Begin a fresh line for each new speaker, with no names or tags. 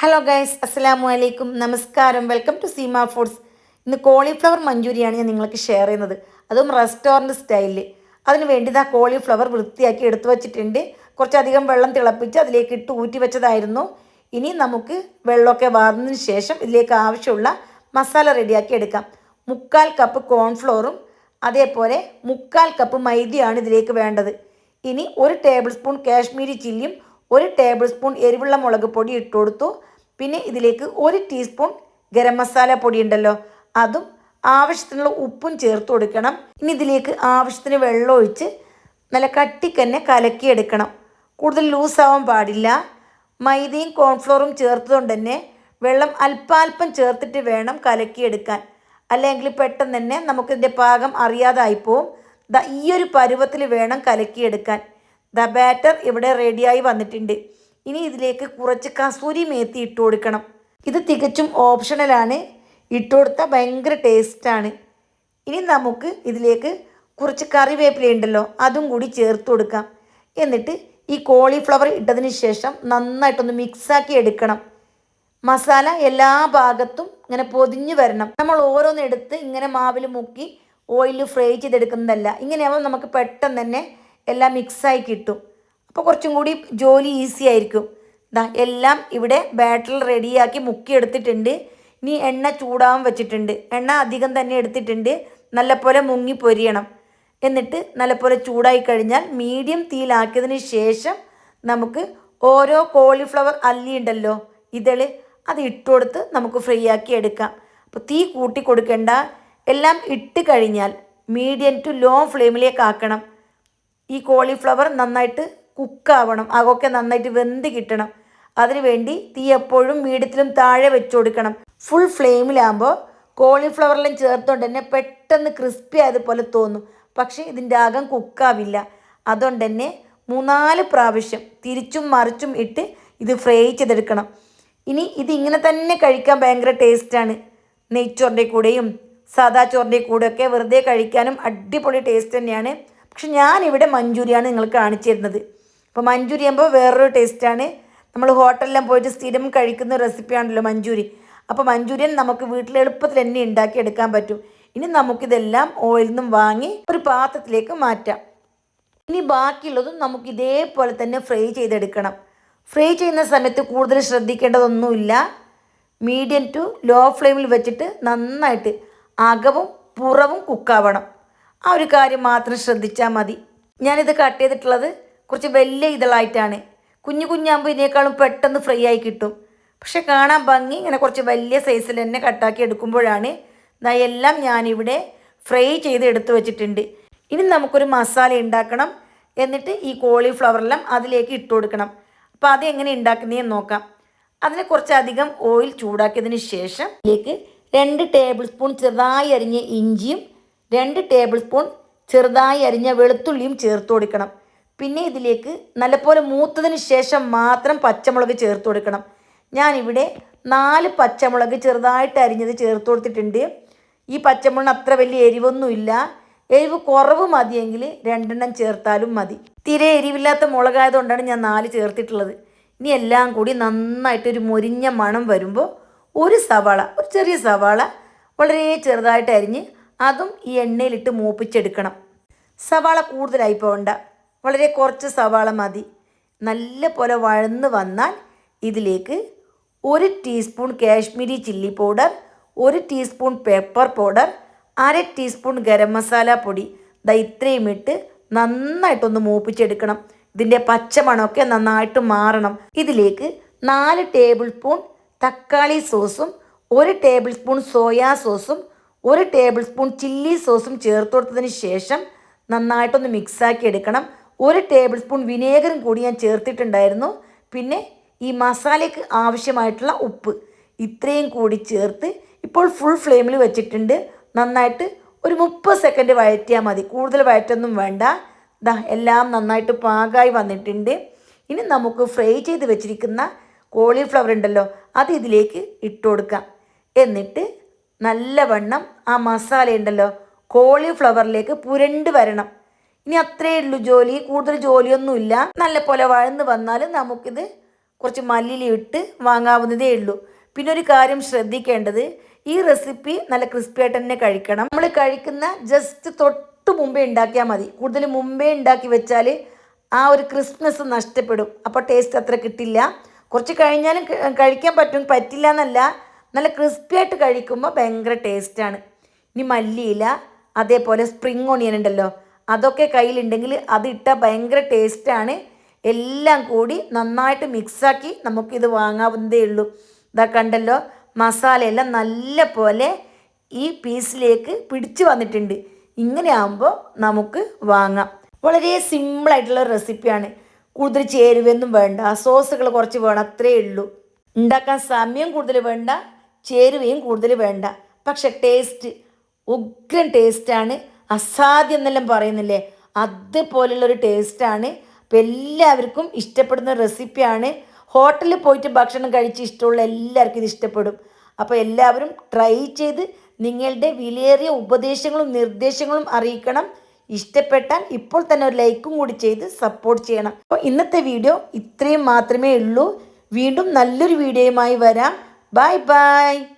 Hello guys അസ്സലാമു അലൈക്കും നമസ്കാരം വെൽക്കം ടു സീമ ഫുഡ്സ് ഇന്ന് കോളിഫ്ലവർ മഞ്ചൂരിയാണ് ഞാൻ നിങ്ങൾക്ക് ഷെയർ ചെയ്യുന്നത്. അതും റെസ്റ്റോറന്റ് സ്റ്റൈലിൽ അതിന് വേണ്ടി ഇതാ കോളിഫ്ലവർ വൃത്തിയാക്കി എടുത്തു വച്ചിട്ടുണ്ട്. കുറച്ചധികം വെള്ളം തിളപ്പിച്ച് അതിലേക്ക് ഇട്ട് ഊറ്റി വെച്ചതായിരുന്നു. ഇനി നമുക്ക് വെള്ളമൊക്കെ വാർന്നതിന് ശേഷം ഇതിലേക്ക് ആവശ്യമുള്ള മസാല റെഡിയാക്കി എടുക്കാം. മുക്കാൽ കപ്പ് കോൺഫ്ലോറും അതേപോലെ മുക്കാൽ കപ്പ് മൈദയാണ് ഇതിലേക്ക് വേണ്ടത്. ഇനി ഒരു ടേബിൾ സ്പൂൺ കാശ്മീരി ചില്ലിയും ഒരു ടേബിൾ സ്പൂൺ എരിവുള്ള മുളക് പൊടി ഇട്ട് കൊടുത്തു. പിന്നെ ഇതിലേക്ക് ഒരു ടീസ്പൂൺ ഗരം മസാല പൊടി ഉണ്ടല്ലോ അതും ആവശ്യത്തിനുള്ള ഉപ്പും ചേർത്ത് കൊടുക്കണം. ഇനി ഇതിലേക്ക് ആവശ്യത്തിന് വെള്ളം ഒഴിച്ച് നല്ല കട്ടിക്ക് തന്നെ കലക്കിയെടുക്കണം. കൂടുതൽ ലൂസാവാൻ പാടില്ല. മൈദയും കോൺഫ്ലോറും ചേർത്തതുകൊണ്ട് തന്നെ വെള്ളം അല്പാൽപ്പം ചേർത്തിട്ട് വേണം കലക്കിയെടുക്കാൻ. അല്ലെങ്കിൽ പെട്ടെന്ന് തന്നെ നമുക്കിതിന്റെ പാകം അറിയാതായിപ്പോവും. ഈ ഒരു പരുവത്തിൽ വേണം കലക്കിയെടുക്കാൻ. ദ ബാറ്റർ ഇവിടെ റെഡിയായി വന്നിട്ടുണ്ട്. ഇനി ഇതിലേക്ക് കുറച്ച് കസൂരി മേത്തി ഇട്ട് കൊടുക്കണം. ഇത് തികച്ചും ഓപ്ഷണലാണ് ഇട്ട് കൊടുത്താൽ ഭയങ്കര ടേസ്റ്റാണ് ഇനി നമുക്ക് ഇതിലേക്ക് കുറച്ച് കറിവേപ്പില ഉണ്ടല്ലോ അതും കൂടി ചേർത്ത് കൊടുക്കാം. എന്നിട്ട് ഈ കോളിഫ്ലവർ ഇട്ടതിന് ശേഷം നന്നായിട്ടൊന്ന് മിക്സാക്കി എടുക്കണം. മസാല എല്ലാ ഭാഗത്തും ഇങ്ങനെ പൊതിഞ്ഞു വരണം. നമ്മൾ ഓരോന്നെടുത്ത് ഇങ്ങനെ മാവിൽ മുക്കി ഓയിൽ ഫ്രൈ ചെയ്തെടുക്കുന്നതല്ല. ഇങ്ങനെയാവുമ്പോൾ നമുക്ക് പെട്ടെന്ന് തന്നെ എല്ലാം മിക്സായി കിട്ടും. അപ്പോൾ കുറച്ചും കൂടി ജോലി ഈസി ആയിരിക്കും. ഇതാ എല്ലാം ഇവിടെ ബാറ്ററിൽ റെഡിയാക്കി മുക്കിയെടുത്തിട്ടുണ്ട് ഇനി എണ്ണ ചൂടാവാൻ വെച്ചിട്ടുണ്ട്. എണ്ണ അധികം തന്നെ എടുത്തിട്ടുണ്ട്. നല്ലപോലെ മുങ്ങി പൊരിയണം. എന്നിട്ട് നല്ലപോലെ ചൂടായി കഴിഞ്ഞാൽ മീഡിയം തീയിലാക്കിയതിന് ശേഷം നമുക്ക് ഓരോ കോളിഫ്ലവർ അല്ലി ഉണ്ടല്ലോ ഇതൾ അത് ഇട്ടുകൊടുത്ത് നമുക്ക് ഫ്രൈ ആക്കി എടുക്കാം. അപ്പോൾ തീ കൂട്ടി കൊടുക്കേണ്ട. എല്ലാം ഇട്ട് കഴിഞ്ഞാൽ മീഡിയം ടു ലോ ഫ്ലെയിമിലേക്ക് ആക്കണം. ഈ കോളിഫ്ലവർ നന്നായിട്ട് കുക്കാവണം അതൊക്കെ നന്നായിട്ട് വെന്ത് കിട്ടണം. അതിനുവേണ്ടി തീ എപ്പോഴും മീഡിയത്തിലും താഴെ വെച്ചു കൊടുക്കണം. ഫുൾ ഫ്ലെയിമിലാകുമ്പോൾ കോളിഫ്ലവറിലും ചേർത്തുകൊണ്ട് തന്നെ പെട്ടെന്ന് ക്രിസ്പി ആയതുപോലെ തോന്നും. പക്ഷേ ഇതിന്റെ അകം കുക്കാവില്ല അതുകൊണ്ട് തന്നെ മൂന്നാൽ പ്രാവശ്യം തിരിച്ചും മറിച്ചും ഇട്ട് ഇത് ഫ്രൈ ചെയ്തെടുക്കണം. ഇനി ഇത് ഇങ്ങനെ തന്നെ കഴിക്കാൻ ഭയങ്കര ടേസ്റ്റാണ് നെയ്ച്ചോറിന്റെ കൂടെയും സാദാ ചോറിന്റെ കൂടെയൊക്കെ വെറുതെ കഴിക്കാനും അടിപൊളി ടേസ്റ്റ് തന്നെയാണ്. പക്ഷെ ഞാനിവിടെ മഞ്ചൂരിയാണ് നിങ്ങൾ കാണിച്ചു തരുന്നത് അപ്പോൾ മഞ്ചൂരി ആകുമ്പോൾ വേറൊരു ടേസ്റ്റാണ് നമ്മൾ ഹോട്ടലിലും പോയിട്ട് സ്ഥിരം കഴിക്കുന്ന റെസിപ്പിയാണല്ലോ മഞ്ചൂരി. അപ്പോൾ മഞ്ചൂരിയൻ നമുക്ക് വീട്ടിൽ എളുപ്പത്തിൽ തന്നെ ഉണ്ടാക്കി എടുക്കാൻ പറ്റും. ഇനി നമുക്കിതെല്ലാം ഓയിലിൽ നിന്നും വാങ്ങി ഒരു പാത്രത്തിലേക്ക് മാറ്റാം. ഇനി ബാക്കിയുള്ളതും നമുക്ക് ഇതേപോലെ തന്നെ ഫ്രൈ ചെയ്തെടുക്കണം. ഫ്രൈ ചെയ്യുന്ന സമയത്ത് കൂടുതൽ ശ്രദ്ധിക്കേണ്ടതൊന്നുമില്ല. മീഡിയം ടു ലോ ഫ്ലെയിമിൽ വെച്ചിട്ട് നന്നായിട്ട് അകവും പുറവും കുക്കാവണം ആ ഒരു കാര്യം മാത്രം ശ്രദ്ധിച്ചാൽ മതി. ഞാനിത് കട്ട് ചെയ്തിട്ടുള്ളത് കുറച്ച് വലിയ ഇതളായിട്ടാണ്. കുഞ്ഞു കുഞ്ഞാകുമ്പോൾ ഇതിനേക്കാളും പെട്ടെന്ന് ഫ്രൈ ആയി കിട്ടും. പക്ഷെ കാണാൻ ഭംഗി ഇങ്ങനെ കുറച്ച് വലിയ സൈസിൽ തന്നെ കട്ടാക്കി എടുക്കുമ്പോഴാണ് എല്ലാം ഞാനിവിടെ ഫ്രൈ ചെയ്ത് എടുത്തു വെച്ചിട്ടുണ്ട്. ഇനി നമുക്കൊരു മസാല ഉണ്ടാക്കണം എന്നിട്ട് ഈ കോളിഫ്ലവറെല്ലാം അതിലേക്ക് ഇട്ട് കൊടുക്കണം. അപ്പോൾ അത് എങ്ങനെ ഉണ്ടാക്കുന്നതെന്ന് നോക്കാം. അതിനെ കുറച്ചധികം ഓയിൽ ചൂടാക്കിയതിന് ശേഷം ഇതിലേക്ക് രണ്ട് ടേബിൾ സ്പൂൺ ചെറുതായി അരിഞ്ഞ ഇഞ്ചിയും രണ്ട് ടേബിൾ സ്പൂൺ ചെറുതായി അരിഞ്ഞ വെളുത്തുള്ളിയും ചേർത്ത് കൊടുക്കണം. പിന്നെ ഇതിലേക്ക് നല്ലപോലെ മൂത്തതിന് ശേഷം മാത്രം പച്ചമുളക് ചേർത്ത് കൊടുക്കണം. ഞാനിവിടെ നാല് പച്ചമുളക് ചെറുതായിട്ട് അരിഞ്ഞത് ചേർത്ത് കൊടുത്തിട്ടുണ്ട്. ഈ പച്ചമുളക് അത്ര വലിയ എരിവൊന്നുമില്ല. എരിവ് കുറവ് മതിയെങ്കിൽ രണ്ടെണ്ണം ചേർത്താലും മതി. തീരെ എരിവില്ലാത്ത മുളകായതുകൊണ്ടാണ് ഞാൻ നാല് ചേർത്തിട്ടുള്ളത്. ഇനി എല്ലാം കൂടി നന്നായിട്ട് ഒരു മൊരിഞ്ഞ മണം വരുമ്പോൾ ഒരു സവാള ഒരു ചെറിയ സവാള വളരെ ചെറുതായിട്ട് അരിഞ്ഞ് അതും ഈ എണ്ണയിലിട്ട് മൂപ്പിച്ചെടുക്കണം. സവാള കൂടുതലായി പോകണ്ട വളരെ കുറച്ച് സവാള മതി. നല്ല പോലെ വഴന്ന് വന്നാൽ ഇതിലേക്ക് ഒരു ടീസ്പൂൺ കാശ്മീരി ചില്ലി പൗഡർ ഒരു ടീസ്പൂൺ പെപ്പർ പൗഡർ അര ടീസ്പൂൺ ഗരം മസാല പൊടി. ദാ ഇത്രയും ഇട്ട് നന്നായിട്ടൊന്ന് മൂപ്പിച്ചെടുക്കണം. ഇതിന്റെ പച്ചമണമൊക്കെ നന്നായിട്ട് മാറണം. ഇതിലേക്ക് നാല് ടേബിൾ സ്പൂൺ തക്കാളി സോസും ഒരു ടേബിൾ സ്പൂൺ സോയാ സോസും ഒരു ടേബിൾ സ്പൂൺ ചില്ലി സോസും ചേർത്ത് കൊടുത്തതിന് ശേഷം നന്നായിട്ടൊന്ന് മിക്സാക്കി എടുക്കണം. ഒരു ടേബിൾ സ്പൂൺ വിനേഗറും കൂടി ഞാൻ ചേർത്തിട്ടുണ്ടായിരുന്നു. പിന്നെ ഈ മസാലയ്ക്ക് ആവശ്യമായിട്ടുള്ള ഉപ്പ് ഇത്രയും കൂടി ചേർത്ത് ഇപ്പോൾ ഫുൾ ഫ്ലെയിമിൽ വെച്ചിട്ടുണ്ട്. നന്നായിട്ട് ഒരു മുപ്പത് സെക്കൻഡ് വഴറ്റിയാൽ മതി. കൂടുതൽ വഴറ്റൊന്നും വേണ്ട. ദാ എല്ലാം നന്നായിട്ട് പാകമായി വന്നിട്ടുണ്ട്. ഇനി നമുക്ക് ഫ്രൈ ചെയ്ത് വെച്ചിരിക്കുന്ന കോളിഫ്ലവർ ഉണ്ടല്ലോ അത് ഇതിലേക്ക് ഇട്ട് കൊടുക്കാം. എന്നിട്ട് നല്ലവണ്ണം ആ മസാല ഉണ്ടല്ലോ കോളിഫ്ലവറിലേക്ക് പുരണ്ട് വരണം. ഇനി അത്രയേ ഉള്ളൂ ജോലി കൂടുതൽ ജോലിയൊന്നുമില്ല. നല്ല പോലെ വഴന്ന് വന്നാൽ നമുക്കിത് കുറച്ച് മല്ലിയിൽ ഇട്ട് വാങ്ങാവുന്നതേ ഉള്ളൂ. പിന്നെ ഒരു കാര്യം ശ്രദ്ധിക്കേണ്ടത് ഈ റെസിപ്പി നല്ല ക്രിസ്പി ആയിട്ട് തന്നെ കഴിക്കണം. നമ്മൾ കഴിക്കുന്ന ജസ്റ്റ് തൊട്ട് മുമ്പേ ഉണ്ടാക്കിയാൽ മതി. കൂടുതൽ മുമ്പേ ഉണ്ടാക്കി വെച്ചാൽ ആ ഒരു ക്രിസ്പ്നെസ് നഷ്ടപ്പെടും. അപ്പോൾ ടേസ്റ്റ് അത്ര കിട്ടില്ല. കുറച്ച് കഴിഞ്ഞാലും കഴിക്കാൻ പറ്റും. പറ്റില്ല എന്നല്ല. നല്ല ക്രിസ്പി ആയിട്ട് കഴിക്കുമ്പോൾ ഭയങ്കര ടേസ്റ്റാണ് ഇനി മല്ലിയില അതേപോലെ സ്പ്രിങ് ഓണിയൻ ഉണ്ടല്ലോ അതൊക്കെ കയ്യിലുണ്ടെങ്കിൽ അതിട്ട ഭയങ്കര ടേസ്റ്റാണ് എല്ലാം കൂടി നന്നായിട്ട് മിക്സാക്കി നമുക്കിത് വാങ്ങാവുന്നതേ ഉള്ളൂ. ഇതാ കണ്ടല്ലോ മസാലയെല്ലാം നല്ല പോലെ ഈ പീസിലേക്ക് പിടിച്ചു വന്നിട്ടുണ്ട്. ഇങ്ങനെ ആകുമ്പോൾ നമുക്ക് വാങ്ങാം. വളരെ സിമ്പിളായിട്ടുള്ള റെസിപ്പിയാണ് കൂടുതൽ ചേരുവെന്നും വേണ്ട സോസുകൾ കുറച്ച് വേണം അത്രയേ ഉള്ളൂ. ഉണ്ടാക്കാൻ സമയം കൂടുതൽ വേണ്ട. ചേരുവയും കൂടുതൽ വേണ്ട. പക്ഷെ ടേസ്റ്റ് ഉഗ്രൻ ടേസ്റ്റാണ് അസാധ്യം എന്നെല്ലാം പറയുന്നില്ലേ? അതുപോലുള്ളൊരു ടേസ്റ്റാണ് അപ്പോൾ എല്ലാവർക്കും ഇഷ്ടപ്പെടുന്ന റെസിപ്പിയാണ് ഹോട്ടലിൽ പോയിട്ട് ഭക്ഷണം കഴിച്ച് ഇഷ്ടമുള്ള എല്ലാവർക്കും ഇത് ഇഷ്ടപ്പെടും. അപ്പോൾ എല്ലാവരും ട്രൈ ചെയ്ത് നിങ്ങളുടെ വിലയേറിയ ഉപദേശങ്ങളും നിർദ്ദേശങ്ങളും അറിയിക്കണം. ഇഷ്ടപ്പെട്ടാൽ ഇപ്പോൾ തന്നെ ഒരു ലൈക്കും കൂടി ചെയ്ത് സപ്പോർട്ട് ചെയ്യണം. അപ്പോൾ ഇന്നത്തെ വീഡിയോ ഇത്രയും മാത്രമേ ഉള്ളൂ. വീണ്ടും നല്ലൊരു വീഡിയോയുമായി വരാം. Bye bye.